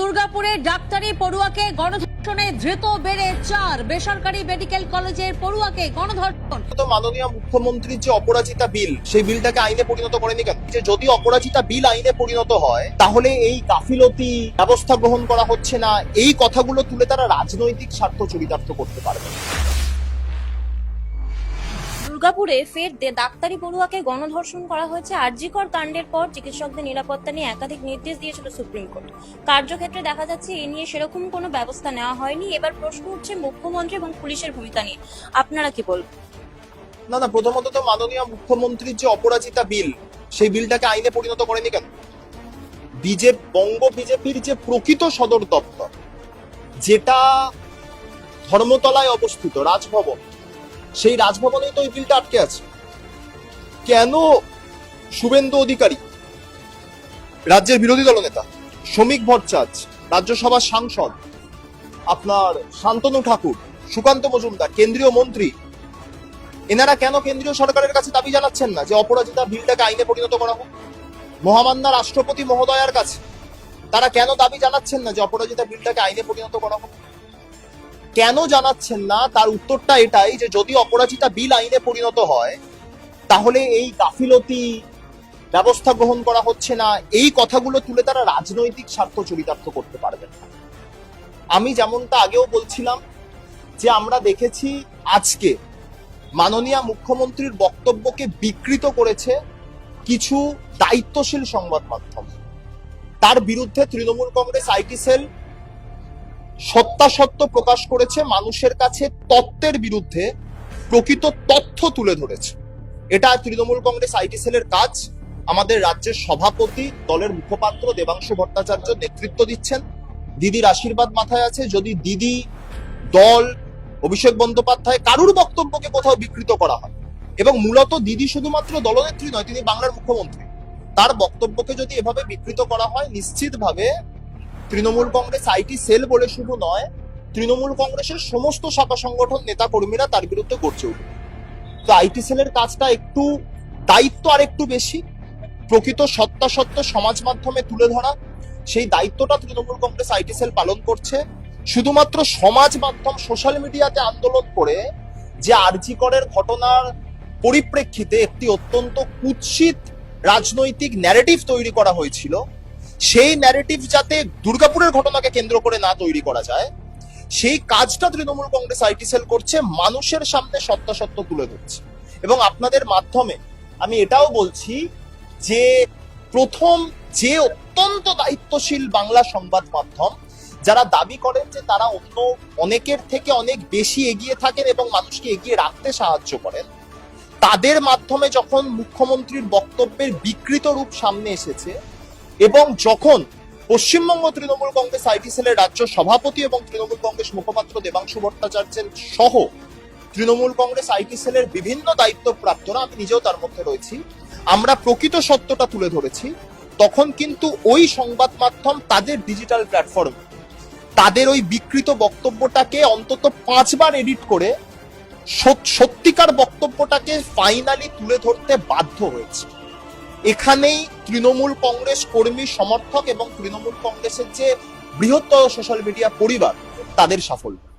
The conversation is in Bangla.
দুর্গাপুরের ডাক্তারি পড়ুয়াকে গণধর্ষণে ধৃত বেড়ে চার বেসরকারি মেডিকেল কলেজের পড়ুয়াকে গণধর্ষণ তো মাননীয় মুখ্যমন্ত্রীর যে অপরাজিতা বিল, সেই বিলটাকে আইনে পরিণত করেনি কেন যে যদি অপরাজিতা বিল আইনে পরিণত হয়, তাহলে এই গাফিলতি ব্যবস্থা গ্রহণ করা হচ্ছে না, এই কথাগুলো তুলে তারা রাজনৈতিক স্বার্থ চরিতার্থ করতে পারবে। দুর্গাপুরে ফের ডাক্তারি পড়ুয়াকে গণধর্ষণ করা হয়েছে। আরজিকর কাণ্ডের পর চিকিৎসকদের নিরাপত্তা নিয়ে একাধিক নির্দেশ দিয়েছিল সুপ্রিম কোর্ট। কার্যক্ষেত্রে দেখা যাচ্ছে, এ নিয়ে সেরকম কোনো ব্যবস্থা নেওয়া হয়নি। এবার প্রশ্ন উঠছে মুখ্যমন্ত্রী এবং পুলিশের ভূমিকা নিয়ে। আপনারা কি বলবেন? না না, প্রথমত তো মাননীয় মুখ্যমন্ত্রীর যে অপরাজিতা বিল, সেই বিলটাকে আইনে পরিণত করেনি কেন? বিজেপি বঙ্গ বিজেপির যে প্রকৃত সদর দপ্তর, যেটা ধর্মতলায় অবস্থিত, রাজভবন সেই রাজভবনেই তো এই বিলটা আটকে আছে। কেন শুভেন্দু অধিকারী, রাজ্যের বিরোধী দলনেতা শ্রমিক ভট্টাচার্য রাজ্যসভার সাংসদ, আপনার শান্তনু ঠাকুর, সুকান্ত মজুমদার, কেন্দ্রীয় মন্ত্রী, এনারা কেন কেন্দ্রীয় সরকারের কাছে দাবি জানাচ্ছেন না যে অপরাজিতা বিলটাকে আইনে পরিণত করা হোক? মহামান্না রাষ্ট্রপতি মহোদয়ার কাছে তারা কেন দাবি জানাচ্ছেন না যে অপরাজিতা বিলটাকে আইনে পরিণত করা হোক? কেন জানাচ্ছেন না? তার উত্তরটা এটাই যে যদি অপরাজিতা বিল আইনে পরিণত হয়, তাহলে এই গাফিলতি ব্যবস্থা গ্রহণ করা হচ্ছে না। এই কথাগুলো তুলে তারা রাজনৈতিক স্বার্থ চরিতার্থ করতে পারবেন না। আমি যেমনটা আগেও বলছিলাম যে আমরা দেখেছি আজকে মাননীয় মুখ্যমন্ত্রীর বক্তব্যকে বিকৃত করেছে কিছু দায়িত্বশীল সংবাদ মাধ্যম। তার বিরুদ্ধে তৃণমূল কংগ্রেস, আইটি সেল সত্যাসত্য প্রকাশ করেছে মানুষের কাছে তত্ত্বের বিরুদ্ধে প্রকৃত তথ্য তুলে ধরেছে। এটা তৃণমূল কংগ্রেস আইটি সেলের কাজ। আমাদের রাজ্যের সভাপতি, দলের মুখপাত্র দেবাংশু ভট্টাচার্য নেতৃত্ব দিচ্ছেন। দিদির আশীর্বাদ মাথায় আছে। যদি দিদি, দল, অভিষেক বন্দ্যোপাধ্যায় কারুর বক্তব্যকে কোথাও বিকৃত করা হয় এবং মূলত দিদি শুধুমাত্র দলনেত্রী নয়, তিনি বাংলার মুখ্যমন্ত্রী, তার বক্তব্যকে যদি এভাবে বিকৃত করা হয়, নিশ্চিতভাবে তৃণমূল কংগ্রেস আইটি সেল বলে শুধু নয়, তৃণমূল কংগ্রেসের সমস্ত শাখা সংগঠন নেতা কর্মীরা তার বিরুদ্ধে গড়ছে তো আইটি সেলের কাজটা একটু দায়িত্ব আর একটু বেশি, প্রকৃত সত্যাসত্য সমাজ মাধ্যমে তুলে ধরা, সেই দায়িত্বটা তৃণমূল কংগ্রেস আইটি সেল পালন করছে। শুধুমাত্র সমাজ মাধ্যম, সোশ্যাল মিডিয়াতে আন্দোলন করে যে আরজি করের ঘটনার পরিপ্রেক্ষিতে একটি অত্যন্ত কুৎসিত রাজনৈতিক ন্যারেটিভ তৈরি করা হয়েছিল সেই ন্যারেটিভ যাতে দুর্গাপুরের ঘটনাকে কেন্দ্র করে না তৈরি করা যায়, সেই কাজটা তৃণমূল কংগ্রেস আইটি সেল করছে, মানুষের সামনে সত্যাসত্য তুলে ধরছে। এবং আপনাদের মাধ্যমে আমি এটাও বলছি যে, প্রথম যে অত্যন্ত দায়িত্বশীল বাংলা সংবাদ মাধ্যম, যারা দাবি করেন যে তারা অন্য অনেকের থেকে অনেক বেশি এগিয়ে থাকেন এবং মানুষকে এগিয়ে রাখতে সাহায্য করেন, তাদের মাধ্যমে যখন মুখ্যমন্ত্রীর বক্তব্যের বিকৃত রূপ সামনে এসেছে এবং যখন পশ্চিমবঙ্গ তৃণমূল কংগ্রেস, আইটি সেলের রাজ্য সভাপতি এবং তৃণমূল কংগ্রেস মুখপাত্র দেবাংশু ভট্টাচার্যের সহ তৃণমূল কংগ্রেস, আইটি সেলের বিভিন্ন দায়িত্বপ্রাপ্তরা, আমি নিজেও তার মধ্যে রয়েছি, আমরা প্রকৃত সত্যটা তুলে ধরেছি, তখন কিন্তু ওই সংবাদ মাধ্যম তাদের ডিজিটাল প্ল্যাটফর্ম তাদের ওই বিকৃত বক্তব্যটাকে অন্তত পাঁচবার এডিট করে সত- সত্যিকার বক্তব্যটাকে ফাইনালি তুলে ধরতে বাধ্য হয়েছে। এখানেই তৃণমূল কংগ্রেস কর্মী সমর্থক এবং তৃণমূল কংগ্রেসের যে বৃহত্তর সোশ্যাল মিডিয়া পরিবার তাদের সাফল্য।